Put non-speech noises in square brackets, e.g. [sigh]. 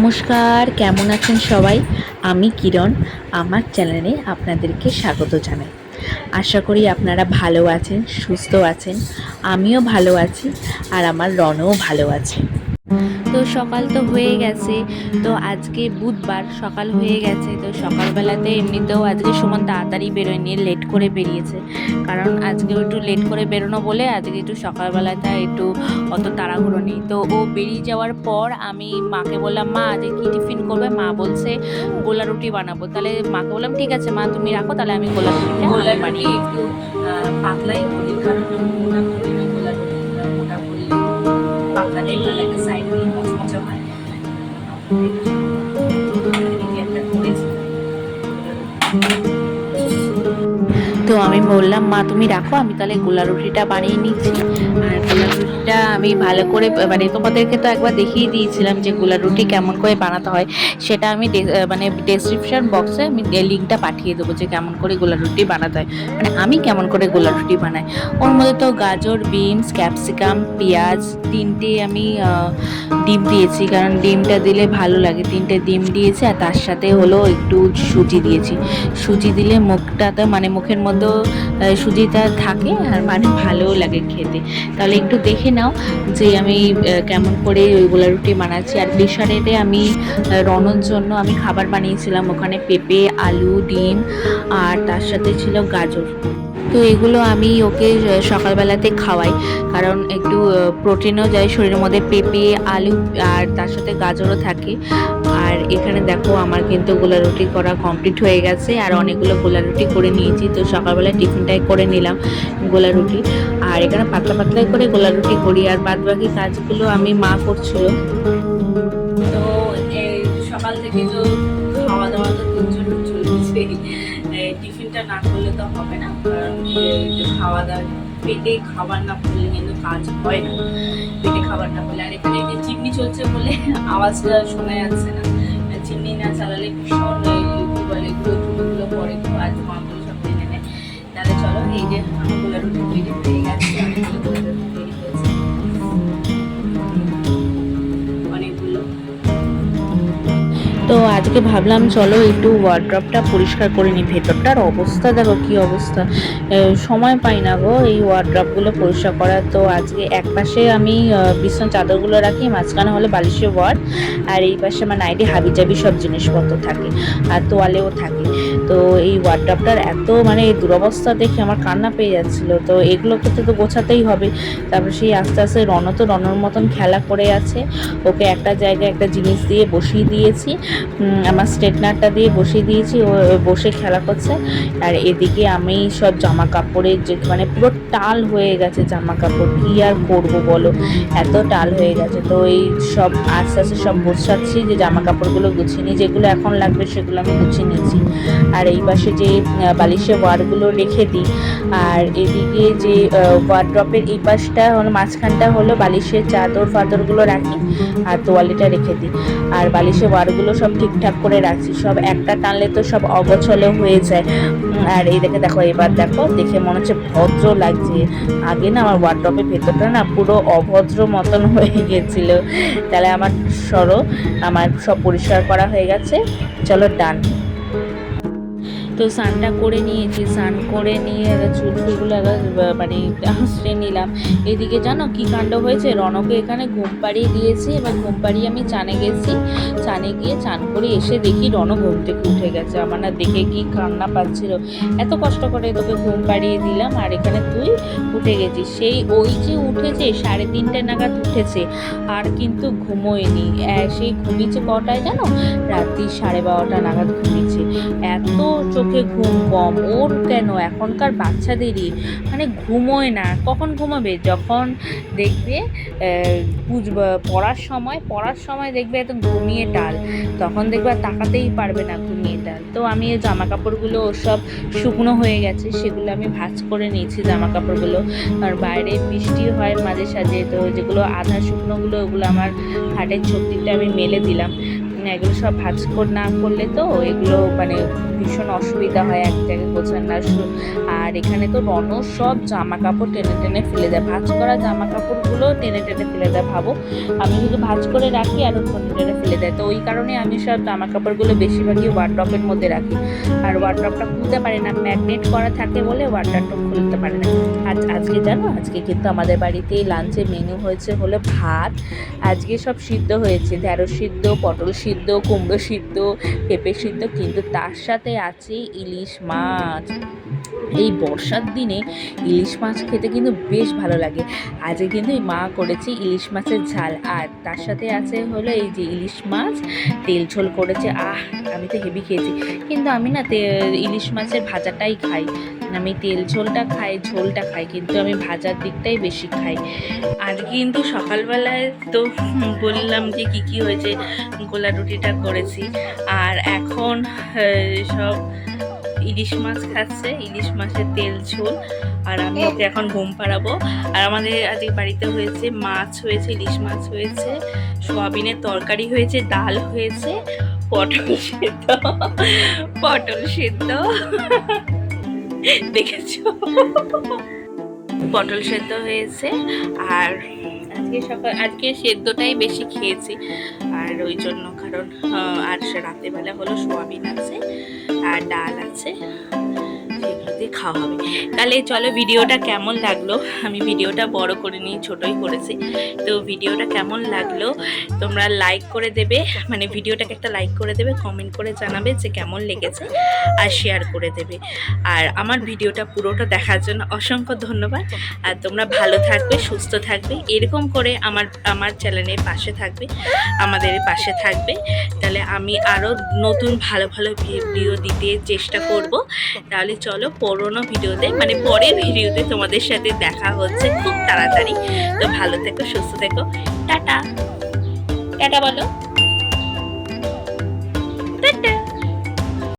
নমস্কার, কেমন আছেন সবাই? আমি কিরণ, আমার চ্যানেলে আপনাদেরকে স্বাগত জানাই। আশা করি আপনারা ভালো আছেন, সুস্থ আছেন, আমিও ভালো আছি আর আমার রনও ভালো আছে। তো সকাল তো হয়ে গেছে। তো আজকে বুধবার সকাল হয়ে গেছে। তো সকালবেলাতে এমনিতেও আজকে সুমন তাড়াতাড়ি বেরোয়নি লেট করে বেরিয়েছে। কারণ আজকে একটু লেট করে বেরোনো বলে আজকে একটু সকালবেলাটা একটু অত তাড়াহুড়ো নেই। তো ও বেরিয়ে যাওয়ার পর আমি মাকে বললাম মা আজকে কী টিফিন করবে? মা বলছে গোলা রুটি বানাবো। তাহলে মাকে বললাম ঠিক আছে মা তুমি রাখো তাহলে আমি গোলা রুটি বানিয়ে একটু পাতলাই করি কারণ মোটা করি না গোলা রুটিটা মোটা করলে পাতলা একটা সাইড এদিকে আমি বললাম, মা, তুমি রাখো, আমি তাহলে গোলা রুটিটা বানিয়ে নিচ্ছি। আর গোলা রুটিটা আমি ভালো করে মানে তোমাদেরকে তো একবার দেখিয়ে দিয়েছিলাম যে গোলা রুটি কেমন করে বানাতে হয়। সেটা আমি মানে ডেসক্রিপশন বক্সে আমি লিঙ্কটা পাঠিয়ে দেবো যে কেমন করে গোলা রুটি বানাতে হয়। মানে আমি কেমন করে গোলা রুটি বানাই। ওর মধ্যে তো গাজর বিনস ক্যাপসিকাম পেঁয়াজ তিনটে আমি ডিম দিয়েছি। কারণ ডিমটা দিলে ভালো লাগে। তিনটে ডিম দিয়েছি আর তার সাথে হলো একটু সুজি দিয়েছি। সুজি দিলে মুখটাতে মানে মুখের মধ্যেও সুজিটা থাকে আর মানে ভালোও লাগে খেতে। তাহলে একটু দেখে নাও যে আমি কেমন করে ওই গোলা রুটি বানাচ্ছি। আর প্রেশারেতে আমি রনর জন্য আমি খাবার বানিয়েছিলাম ওখানে পেঁপে, আলু, ডিম আর তার সাথে ছিল গাজর। তো এগুলো আমি ওকে সকালবেলাতে খাওয়াই। কারণ একটু প্রোটিনও যায় শরীরের মধ্যে। পেঁপে, আলু আর তার সাথে গাজরও থাকে। আর এখানে দেখো আমার কিন্তু গোলা রুটি করা কমপ্লিট হয়ে গেছে আর অনেকগুলো গোলা রুটি করে নিয়েছি। তো সকালবেলা টিফিনটাই করে নিলাম গোলা রুটি। আর এখানে পাতলা পাতলাই করে গোলা রুটি করি আর বাদ বাকি কাজগুলো আমি মা করছিল। তো সকাল থেকে তো খাওয়া দাওয়া তো টিফিনটা না করলে তো হবে না, কারণ খাওয়া দাওয়া পেটে খাবার না পড়লে কিন্তু কাজ হয় না। পেটে খাবার না পড়লে আর এখানে যে চিমনি চলছে বলে আওয়াজটা শোনা যাচ্ছে না। চিমনি না চালালে কি বলে ধুলোগুলো পড়ে, তো আজ মাগুলো সব জেনে নেয়। তাহলে চলো, এই যে আমগুলো তৈরি হয়ে আজকে ভাবলাম চলো একটু ওয়ার্ড্রপটা পরিষ্কার করে নিই। ভেতরটার অবস্থা দেখো কি অবস্থা। সময় পাই না গো এই ওয়ার্ড্রপগুলো পরিষ্কার করার। তো আজকে এক পাশে আমি আহ, বিছানার চাদরগুলো রাখি মাঝখানে হলে বালিশের ওয়ার্ড আর এই পাশে আমার নাইটি হাবিজাবি সব জিনিসপত্র থাকে আর তোয়ালেও থাকে। তো এই ওয়ার্ড্রপটার এত মানে দুরবস্থা দেখে আমার কান্না পেয়ে যাচ্ছিল। তো এগুলোকে তো তো গোছাতেই হবে। তারপরে সেই আস্তে আস্তে রণ তো রণর মতন খেলা করে আছে। ওকে একটা জায়গায় একটা জিনিস দিয়ে বসিয়ে দিয়েছি। আমার স্ট্রেটনারটা দিয়ে বসিয়ে দিয়েছি। ও বসে খেলা করছে। আর এদিকে আমি সব জামা কাপড়ের যে মানে পুরো টাল হয়ে গেছে জামা কাপড় কী আর করব বলো? এত টাল হয়ে গেছে। তো এই সব আস্তে আস্তে সব বসাচ্ছি যে জামা কাপড়গুলো গুছিয়ে নিই। যেগুলো এখন লাগবে সেগুলো আমি গুছিয়ে নিয়েছি আর এই পাশে যে আহ, বালিশের ওয়ারগুলো রেখে দিই। আর এদিকে যে ওয়ারড্রপের এই পাশটা হলো মাঝখানটা হলো বালিশের চাদর ফাদরগুলো রাখি আর তোয়ালিটা রেখে দিই। আর বালিশের ওয়ারগুলো সব ঠিকঠাক করে রাখছি। সব একটা টানলে তো সব অগোছলে হয়ে যায়। আর এই দেখে দেখো এবার দেখো দেখে মনে হচ্ছে ভদ্র লাগছে। আগে না আমার ওয়ার্ড্রপের ভেতরটা না পুরো অভদ্র মতন [laughs] হয়ে গেছিল। তাহলে আমার সরো আমার সব পরিষ্কার করা হয়ে গেছে। চলো ডান তো স্নানটা করে নিয়েছি, স্নান করে নিয়ে এবার চুল ফুলগুলো এবার, বা- মানে আঁচড়ে নিলাম। এদিকে জানো কি কাণ্ড হয়েছে? রনকে এখানে ঘুম পাড়িয়ে দিয়েছি, এবার ঘুম পাড়িয়ে আমি চানে গেছি। চানে গিয়ে চান করে এসে দেখি রন ঘুম থেকে উঠে গেছে। আমার না দেখে কি কান্না পাচ্ছিল। এত কষ্ট করে তোকে ঘুম পাড়িয়ে দিলাম, আর এখানে তুই উঠে গেছিস। সেই ওই যে উঠেছে, সাড়ে তিনটে নাগাদ উঠেছে, আর কিন্তু ঘুমোয়নি। সেই ঘুমিয়েছে কটায় জানো? রাত্রি সাড়ে বারোটা নাগাদ ঘুমিয়েছে। এত চোখে ঘুম কম। ওর কেন? এখনকার বাচ্চাদেরই মানে ঘুমোয় না। কখন ঘুমাবে? যখন দেখবে পড়ার সময় পড়ার সময় দেখবে একদম ঘুমিয়ে টাল। তখন দেখবে তাকাতেই পারবে না ঘুমিয়ে টাল। তো আমি জামা কাপড়গুলো সব শুকনো হয়ে গেছে, সেগুলো আমি ভাঁজ করে নিয়েছি জামা কাপড়গুলো আর বাইরে বৃষ্টি হয় মাঝে সাঝে, তো যেগুলো আধা শুকনোগুলো, ওগুলো আমার খাটের ছত্রিতে আমি মেলে দিলাম। এগুলো সব ভাজ কর- না করলে তো এগুলো মানে ভীষণ অসুবিধা হয় এক জায়গায় গোছান না। আর এখানে তো রণ সব জামা কাপড় টেনে টেনে ফেলে দেয়। ভাজ করা জামা কাপড়গুলো টেনে টেনে ফেলে দেয়, ভাবো। আমি শুধু ভাজ করে রাখি আর টেনে টেনে ফেলে দেয়। তো ওই কারণে আমি সব জামা কাপড়গুলো বেশিরভাগই ওয়ার্ড্রপের মধ্যে রাখি। আর ওয়ার্ড্রপটা খুলতে পারে না ম্যাগনেট করা থাকে বলে ওয়ার্ড্রপটা খুলতে পারে না। আজকে জানো? আজকে কিন্তু আমাদের বাড়িতে লাঞ্চে মেনু হয়েছে হলো ভাত। আজকে সব সিদ্ধ হয়েছে, ঢেঁড়স সিদ্ধ, পটল সিদ্ধ, কুমড়ো সিদ্ধ, পেঁপে সিদ্ধ, কিন্তু তার সাথে আছে ইলিশ মাছ। এই বর্ষার দিনে ইলিশ মাছ খেতে কিন্তু বেশ ভালো লাগে। আজকে কিন্তু এই মা করেছে ইলিশ মাছের ঝাল। আর তার সাথে আছে হলো এই যে ইলিশ মাছ, তেল ঝোল করেছে। আহ, আমি তো হেভি খেয়েছি। কিন্তু আমি না ইলিশ মাছের ভাজাটাই খাই। আমি তেল ঝোলটা খাই ঝোলটা খাই, কিন্তু আমি ভাজার দিকটাই বেশি খাই। আজকে কিন্তু সকালবেলায় তো বললাম যে কি কি হয়েছে, গোলা রুটিটা করেছি। আর এখন সব ইলিশ মাছ খাচ্ছে, ইলিশ মাছের তেল ঝোল। আর আমি এখন ঘুম পাড়াবো। আর আমাদের আজকে বাড়িতে হয়েছে মাছ হয়েছে, ইলিশ মাছ হয়েছে, সোয়াবিনের তরকারি হয়েছে, ডাল হয়েছে, পটল সেদ্ধ পটল সেদ্ধ। [laughs] দেখেছ? পটল সেদ্ধ হয়েছে আর আজকে সকাল, আজকে সেদ্ধটাই বেশি খেয়েছি। আর ওই জন্য কারণ আর সে বেলা হলো সোয়াবিন আছে আর ডাল আছে। খাওয়া হবে। তাহলে চলো ভিডিওটা কেমন লাগল? আমি ভিডিওটা বড় করে নিই, ছোটই করেছি। তো ভিডিওটা কেমন লাগল? তোমরা লাইক করে দেবে মানে ভিডিওটাকে একটা লাইক করে দেবে কমেন্ট করে জানাবে যে কেমন লেগেছে, আর শেয়ার করে দেবে। আর আমার ভিডিওটা পুরোটা দেখার জন্য অসংখ্য ধন্যবাদ। আর তোমরা ভালো থাকবে, সুস্থ থাকবে, এরকম করে আমার আমার চ্যানেলের পাশে থাকবে, আমাদের পাশে থাকবে। তাহলে আমি আরও নতুন ভালো ভালো ভিডিও দিতে চেষ্টা করব। তাহলে চলো পুরোনো ভিডিওতে মানে পরের ভিডিওতে তোমাদের সাথে দেখা হচ্ছে খুব তাড়াতাড়ি। তো ভালো থেকো, সুস্থ থেকো। টাটা। টাটা বলো। টাটা।